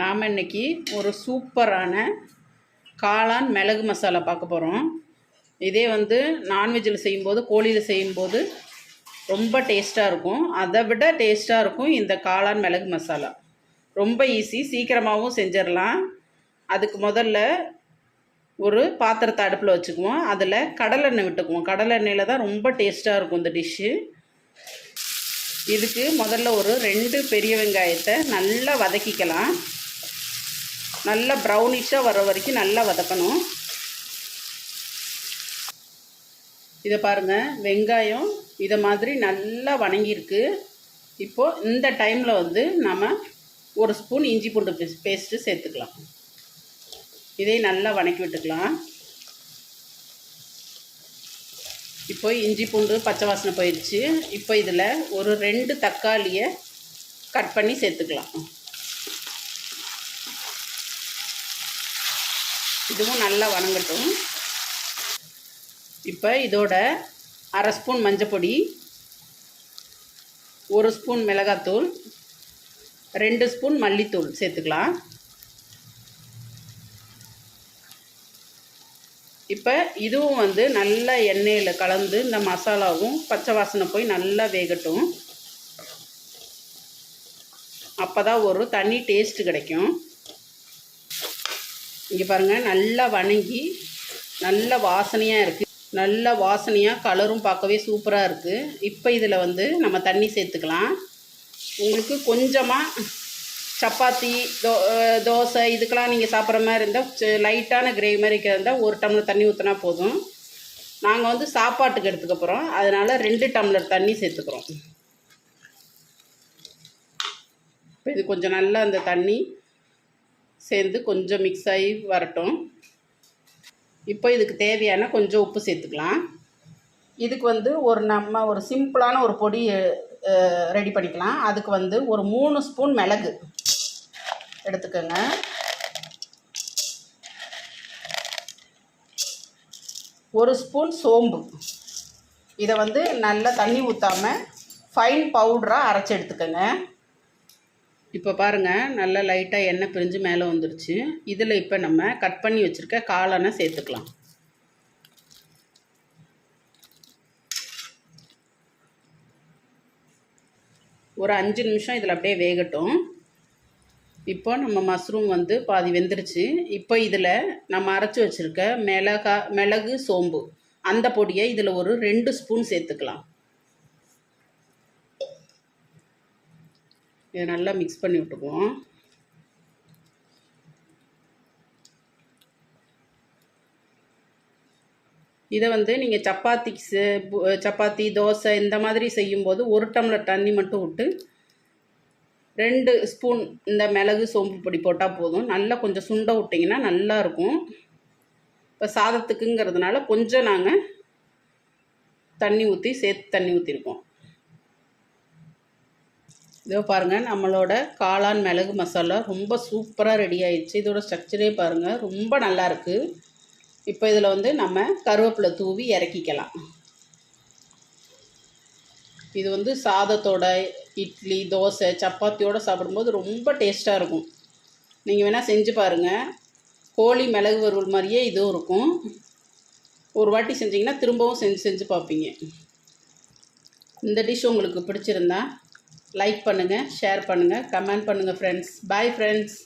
நாம் இன்றைக்கி ஒரு சூப்பரான காளான் மிளகு மசாலா பார்க்க போகிறோம் இதே வந்து நான்வெஜ்ஜில் செய்யும்போது கோழியில் செய்யும்போது ரொம்ப டேஸ்ட்டாக இருக்கும். அதை விட டேஸ்ட்டாக இருக்கும் இந்த காளான் மிளகு மசாலா. ரொம்ப ஈஸி. சீக்கிரமாகவும் செஞ்சிடலாம். அதுக்கு முதல்ல ஒரு பாத்திரத்தை அடுப்பில் வச்சுக்குவோம். அதில் கடலெண்ணெய் விட்டுக்குவோம். கடலெண்ணெயில் தான் ரொம்ப டேஸ்ட்டாக இருக்கும் இந்த டிஷ்ஷு இதுக்கு முதல்ல ஒரு ரெண்டு பெரிய வெங்காயத்தை நல்லா வதக்கிக்கலாம். நல்லா ப்ரௌனிஷாக வர வரைக்கும் நல்லா வதக்கணும். இதை பாருங்கள் வெங்காயம் இதை மாதிரி நல்லா வணங்கியிருக்கு. இப்போது இந்த டைமில் வந்து நம்ம ஒரு ஸ்பூன் இஞ்சி பூண்டு பேஸ்ட்டு சேர்த்துக்கலாம். இதை நல்லா வணக்கி விட்டுக்கலாம். இப்போ இஞ்சி பூண்டு பச்சை வாசனை போயிடுச்சு இப்போ இதில் ஒரு ரெண்டு தக்காளியை கட் பண்ணி சேர்த்துக்கலாம். இதுவும் நல்லா வணங்கட்டும். இப்போ இதோட அரை ஸ்பூன் மஞ்சப்பொடி ஒரு ஸ்பூன் மிளகாத்தூள் ரெண்டு ஸ்பூன் மல்லித்தூள் சேர்த்துக்கலாம். இப்போ இதுவும் வந்து நல்லா எண்ணெயில் கலந்து இந்த மசாலாவும் பச்சை வாசனை போய் நல்லா வேகட்டும். அப்போ தான் ஒரு தனி டேஸ்ட்டு கிடைக்கும். இங்கே பாருங்கள் நல்லா வணங்கி நல்ல வாசனையாக இருக்குது நல்ல வாசனையாக கலரும் பார்க்கவே சூப்பராக இருக்குது இப்போ இதில் வந்து நம்ம தண்ணி சேர்த்துக்கலாம். உங்களுக்கு கொஞ்சமாக சப்பாத்தி தோ தோசை இதுக்கெல்லாம் நீங்கள் சாப்பிட்ற மாதிரி இருந்தால் லைட்டான கிரேவி மாதிரி இருந்தால் ஒரு டம்ளர் தண்ணி ஊற்றினா போதும். நாங்கள் வந்து சாப்பாட்டுக்கு எடுத்துக்க போகிறோம் அதனால் ரெண்டு டம்ளர் தண்ணி சேர்த்துக்கிறோம். இப்போ இது கொஞ்சம் நல்லா அந்த தண்ணி சேர்ந்து கொஞ்சம் மிக்ஸ் ஆகி வரட்டும். இப்போ இதுக்கு தேவையான கொஞ்சம் உப்பு சேர்த்துக்கலாம். இதுக்கு வந்து ஒரு நம்ம ஒரு சிம்பிளான ஒரு பொடி ரெடி பண்ணிக்கலாம். அதுக்கு வந்து ஒரு மூணு ஸ்பூன் மிளகு எடுத்துக்கோங்க. ஒரு ஸ்பூன் சோம்பு. இதை வந்து நல்லா தண்ணி ஊற்றாமல் ஃபைன் பவுடராக அரைச்சி எடுத்துக்கோங்க. இப்போ பாருங்கள் நல்லா லைட்டாக எண்ணெய் பிரிஞ்சு மேலே வந்துருச்சு. இதில் இப்போ நம்ம கட் பண்ணி வச்சுருக்க காளானை சேர்த்துக்கலாம். ஒரு அஞ்சு நிமிஷம் இதில் அப்படியே வேகட்டும். இப்போ நம்ம மஷ்ரூம் வந்து பாதி வெந்துருச்சு. இப்போ இதில் நம்ம அரைச்சி வச்சுருக்க மிளகா மிளகு சோம்பு அந்த பொடியை இதில் ஒரு ரெண்டு ஸ்பூன் சேர்த்துக்கலாம். இதை நல்லா மிக்ஸ் பண்ணி விட்டுக்குவோம். இதை வந்து நீங்கள் சப்பாத்தி சப்பாத்தி தோசை இந்த மாதிரி செய்யும்போது ஒரு டம்ளர் தண்ணி மட்டும் விட்டு ரெண்டு ஸ்பூன் இந்த மிளகு சோம்பு பொடி போட்டால் போதும். நல்லா கொஞ்சம் சுண்ட விட்டிங்கன்னா நல்லாயிருக்கும் இப்போ சாதத்துக்குங்கிறதுனால கொஞ்சம் நாங்கள் தண்ணி ஊற்றி சேர்த்து தண்ணி ஊற்றிருக்கோம் இதோ பாருங்கள் நம்மளோட காளான் மிளகு மசாலா ரொம்ப சூப்பராக ரெடி ஆயிடுச்சு. இதோட ஸ்ட்ரக்சரே பாருங்கள் ரொம்ப நல்லாயிருக்கு இப்போ இதில் வந்து நம்ம கருவேப்பிலை தூவி இறக்கிக்கலாம். இது வந்து சாதத்தோட இட்லி தோசை சப்பாத்தியோடு சாப்பிடும்போது ரொம்ப டேஸ்ட்டாக இருக்கும். நீங்கள் வேணால் செஞ்சு பாருங்கள் கோழி மிளகு வறுவல் மாதிரியே இதுவும் இருக்கும். ஒரு வாட்டி செஞ்சிங்கன்னா திரும்பவும் செஞ்சு செஞ்சு பார்ப்பீங்க. இந்த டிஷ் உங்களுக்கு பிடிச்சிருந்தா லைக் பண்ணுங்கள் ஷேர் பண்ணுங்கள் கமெண்ட் பண்ணுங்கள் ஃப்ரெண்ட்ஸ் பாய் ஃப்ரெண்ட்ஸ்